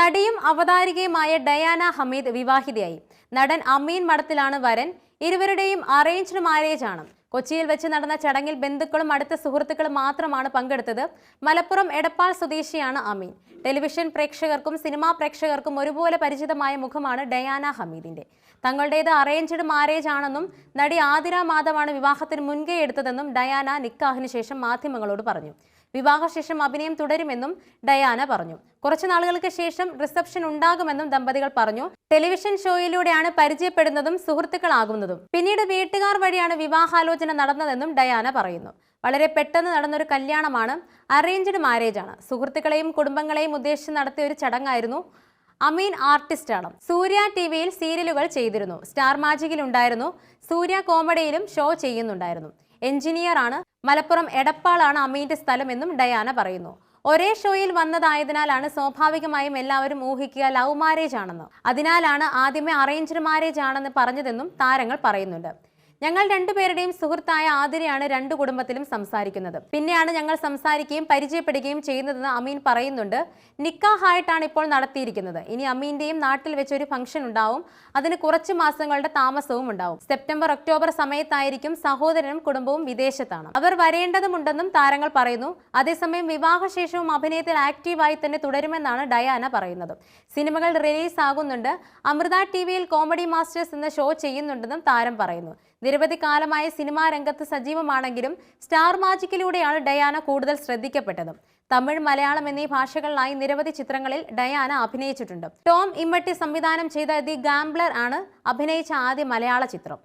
നടിയും അവതാരികയുമായ ഡയാന ഹമീദ് വിവാഹിതയായി. നടൻ അമീൻ മഠത്തിലാണ് വരൻ. ഇരുവരുടെയും അറേഞ്ച്ഡ് മാരേജ് ആണ്. കൊച്ചിയിൽ വെച്ച് നടന്ന ചടങ്ങിൽ ബന്ധുക്കളും അടുത്ത സുഹൃത്തുക്കളും മാത്രമാണ് പങ്കെടുത്തത്. മലപ്പുറം എടപ്പാൾ സ്വദേശിയാണ് അമീൻ. ടെലിവിഷൻ പ്രേക്ഷകർക്കും സിനിമാ പ്രേക്ഷകർക്കും ഒരുപോലെ പരിചിതമായ മുഖമാണ് ഡയാന ഹമീദിന്റെ. തങ്ങളുടേത് അറേഞ്ച്ഡ് മാരേജ് ആണെന്നും നടി ആതിര മാധവാണ് വിവാഹത്തിന് മുൻകൈ എടുത്തതെന്നും ഡയാന നിക്കാഹിന് ശേഷം മാധ്യമങ്ങളോട് പറഞ്ഞു. വിവാഹശേഷം അഭിനയം തുടരുമെന്നും ഡയാന പറഞ്ഞു. കുറച്ചു നാളുകൾക്ക് ശേഷം റിസപ്ഷൻ ഉണ്ടാകുമെന്നും ദമ്പതികൾ പറഞ്ഞു. ടെലിവിഷൻ ഷോയിലൂടെയാണ് പരിചയപ്പെടുന്നതും സുഹൃത്തുക്കളാകുന്നതും. പിന്നീട് വീട്ടുകാർ വഴിയാണ് വിവാഹാലോചന നടന്നതെന്നും ഡയാന പറയുന്നു. വളരെ പെട്ടെന്ന് നടന്നൊരു കല്യാണമാണ്. അറേഞ്ച്ഡ് മാരേജ് ആണ് സുഹൃത്തുക്കളെയും കുടുംബങ്ങളെയും ഉദ്ദേശിച്ച് നടത്തിയ ഒരു ചടങ്ങായിരുന്നു. അമീൻ ആർട്ടിസ്റ്റ് ആണ് സൂര്യ ടി വിയിൽ സീരിയലുകൾ ചെയ്തിരുന്നു. സ്റ്റാർ മാജിക്കിൽ ഉണ്ടായിരുന്നു സൂര്യ കോമഡിയിലും ഷോ ചെയ്യുന്നുണ്ടായിരുന്നു. എഞ്ചിനീയർ ആണ് മലപ്പുറം എടപ്പാളാണ് അമീന്റെ സ്ഥലമെന്നും ഡയാന പറയുന്നു. ഒരേ ഷോയിൽ വന്നതായതിനാലാണ് സ്വാഭാവികമായും എല്ലാവരും ഊഹിക്കുക ലവ് മാരേജ് ആണെന്ന്. അതിനാലാണ് ആദ്യമേ അറേഞ്ച്ഡ് മാരേജ് ആണെന്ന് പറഞ്ഞതെന്നും താരങ്ങൾ പറയുന്നുണ്ട്. ഞങ്ങൾ രണ്ടുപേരുടെയും സുഹൃത്തായ ആതിരയാണ് രണ്ടു കുടുംബത്തിലും സംസാരിക്കുന്നത്. പിന്നെയാണ് ഞങ്ങൾ സംസാരിക്കുകയും പരിചയപ്പെടുകയും ചെയ്യുന്നതെന്ന് അമീൻ പറയുന്നുണ്ട്. നിക്കാഹായിട്ടാണ് ഇപ്പോൾ നടത്തിയിരിക്കുന്നത്. ഇനി അമീന്റെയും നാട്ടിൽ വെച്ച് ഒരു ഫംഗ്ഷൻ ഉണ്ടാവും. അതിന് കുറച്ച് മാസങ്ങളുടെ താമസവും ഉണ്ടാവും. സെപ്റ്റംബർ ഒക്ടോബർ സമയത്തായിരിക്കും സഹോദരനും കുടുംബവും വിദേശത്താണ്. അവർ വരേണ്ടതുമുണ്ടെന്നും താരങ്ങൾ പറയുന്നു. അതേസമയം വിവാഹശേഷവും അഭിനയത്തിൽ ആക്റ്റീവായി തന്നെ തുടരുമെന്നാണ് ഡയാന പറയുന്നത്. സിനിമകൾ റിലീസ് ആകുന്നുണ്ട് അമൃത ടി വിയിൽ കോമഡി മാസ്റ്റേഴ്സ് എന്ന ഷോ ചെയ്യുന്നുണ്ടെന്നും താരം പറയുന്നു. നിരവധി കാലമായ സിനിമാ രംഗത്ത് സജീവമാണെങ്കിലും സ്റ്റാർ മാജിക്കിലൂടെയാണ് ഡയാന കൂടുതൽ ശ്രദ്ധിക്കപ്പെട്ടത്. തമിഴ് മലയാളം എന്നീ ഭാഷകളിലായി നിരവധി ചിത്രങ്ങളിൽ ഡയാന അഭിനയിച്ചിട്ടുണ്ട്. ടോം ഇമ്മട്ടി സംവിധാനം ചെയ്ത ദി ഗാംബ്ലർ ആണ് അഭിനയിച്ച ആദ്യ മലയാള ചിത്രം.